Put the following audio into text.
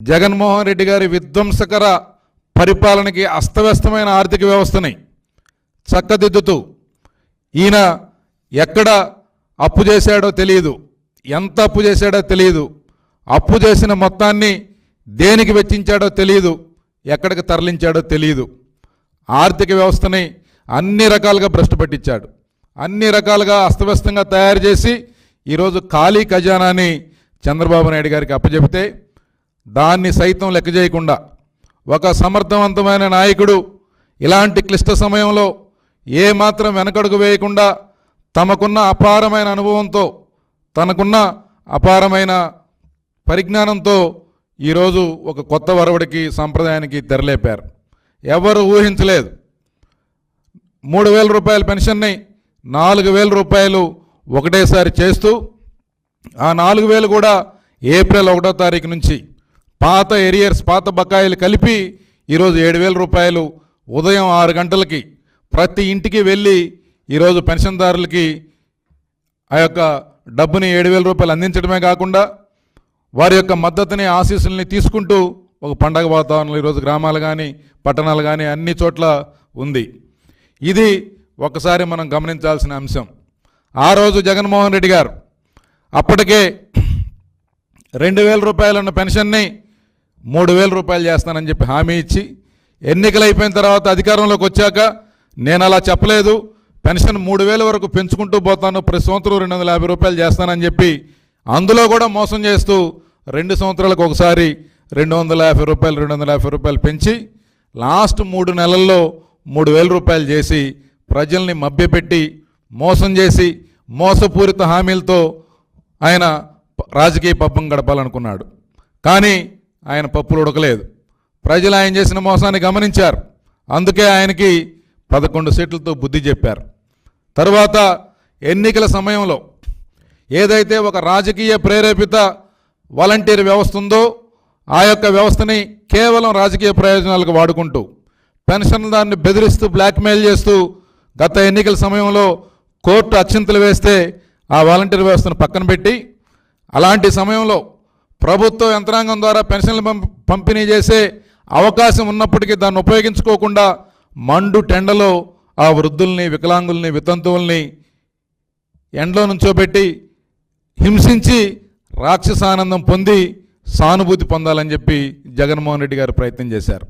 జగన్మోహన్ రెడ్డి గారి విధ్వంసకర పరిపాలనకి అస్తవ్యస్తమైన ఆర్థిక వ్యవస్థని చక్కదిద్దుతూ ఈయన ఎక్కడ అప్పు చేశాడో తెలియదు. ఎంత అప్పు చేశాడో తెలియదు. అప్పు చేసిన మొత్తాన్ని దేనికి వెచ్చించాడో తెలియదు. ఎక్కడికి తరలించాడో తెలియదు. ఆర్థిక వ్యవస్థని అన్ని రకాలుగా భ్రష్టు పట్టించాడు. అన్ని రకాలుగా అస్తవ్యస్తంగా తయారు చేసి ఈరోజు ఖాళీ ఖజానాని చంద్రబాబు నాయుడు గారికి అప్పచెబితే దాన్ని సైతం లెక్క చేయకుండా ఒక సమర్థవంతమైన నాయకుడు ఇలాంటి క్లిష్ట సమయంలో ఏమాత్రం వెనకడుగు వేయకుండా తమకున్న అపారమైన అనుభవంతో తనకున్న అపారమైన పరిజ్ఞానంతో ఈరోజు ఒక కొత్త వరవడికి సంప్రదాయానికి తెరలేపారు. ఎవరు ఊహించలేదు. మూడు వేల రూపాయల పెన్షన్ని నాలుగు వేల రూపాయలు ఒకటేసారి చేస్తూ ఆ నాలుగు వేలు కూడా ఏప్రిల్ ఒకటో తారీఖు నుంచి పాత ఎరియర్స్ పాత బకాయిలు కలిపి ఈరోజు ఏడు వేల రూపాయలు ఉదయం ఆరు గంటలకి ప్రతి ఇంటికి వెళ్ళి ఈరోజు పెన్షన్దారులకి ఆ యొక్క డబ్బుని ఏడు వేల రూపాయలు అందించడమే కాకుండా వారి యొక్క మద్దతుని ఆశీస్సుల్ని తీసుకుంటూ ఒక పండగ వాతావరణంలో ఈరోజు గ్రామాలు కానీ పట్టణాలు కానీ అన్ని చోట్ల ఉంది. ఇది ఒకసారి మనం గమనించాల్సిన అంశం. ఆ రోజు జగన్మోహన్ రెడ్డి గారు అప్పటికే రెండు వేల రూపాయలున్న పెన్షన్ని మూడు వేల రూపాయలు చేస్తానని చెప్పి హామీ ఇచ్చి ఎన్నికలు అయిపోయిన తర్వాత అధికారంలోకి వచ్చాక నేను అలా చెప్పలేదు. పెన్షన్ మూడు వేల వరకు పెంచుకుంటూ పోతాను. ప్రతి సంవత్సరం రెండు వందల యాభై రూపాయలు చేస్తానని చెప్పి అందులో కూడా మోసం చేస్తూ రెండు సంవత్సరాలకు ఒకసారి రెండు వందల యాభై రూపాయలు రెండు వందల యాభై రూపాయలు పెంచి లాస్ట్ మూడు నెలల్లో మూడు వేల రూపాయలు చేసి ప్రజల్ని మభ్యపెట్టి మోసం చేసి మోసపూరిత హామీలతో ఆయన రాజకీయ పబ్బం గడపాలనుకున్నాడు. కానీ ఆయన పప్పులు ఉడకలేదు. ప్రజలు ఆయన చేసిన మోసాన్ని గమనించారు. అందుకే ఆయనకి పదకొండు సీట్లతో బుద్ధి చెప్పారు. తరువాత ఎన్నికల సమయంలో ఏదైతే ఒక రాజకీయ ప్రేరేపిత వాలంటీర్ వ్యవస్థ ఉందో ఆ యొక్క వ్యవస్థని కేవలం రాజకీయ ప్రయోజనాలకు వాడుకుంటూ పెన్షన్దారుని బెదిరిస్తూ బ్లాక్మెయిల్ చేస్తూ గత ఎన్నికల సమయంలో కోర్టు అత్యంతలు వేస్తే ఆ వాలంటీర్ వ్యవస్థను పక్కన పెట్టి అలాంటి సమయంలో ప్రభుత్వ యంత్రాంగం ద్వారా పెన్షన్లు పంపిణీ చేసే అవకాశం ఉన్నప్పటికీ దాన్ని ఉపయోగించుకోకుండా మండు టెండలో ఆ వృద్ధుల్ని వికలాంగుల్ని వితంతువుల్ని ఎండలో నుంచోబెట్టి హింసించి రాక్షసానందం పొంది సానుభూతి పొందాలని చెప్పి జగన్మోహన్ రెడ్డి గారు ప్రయత్నం చేశారు.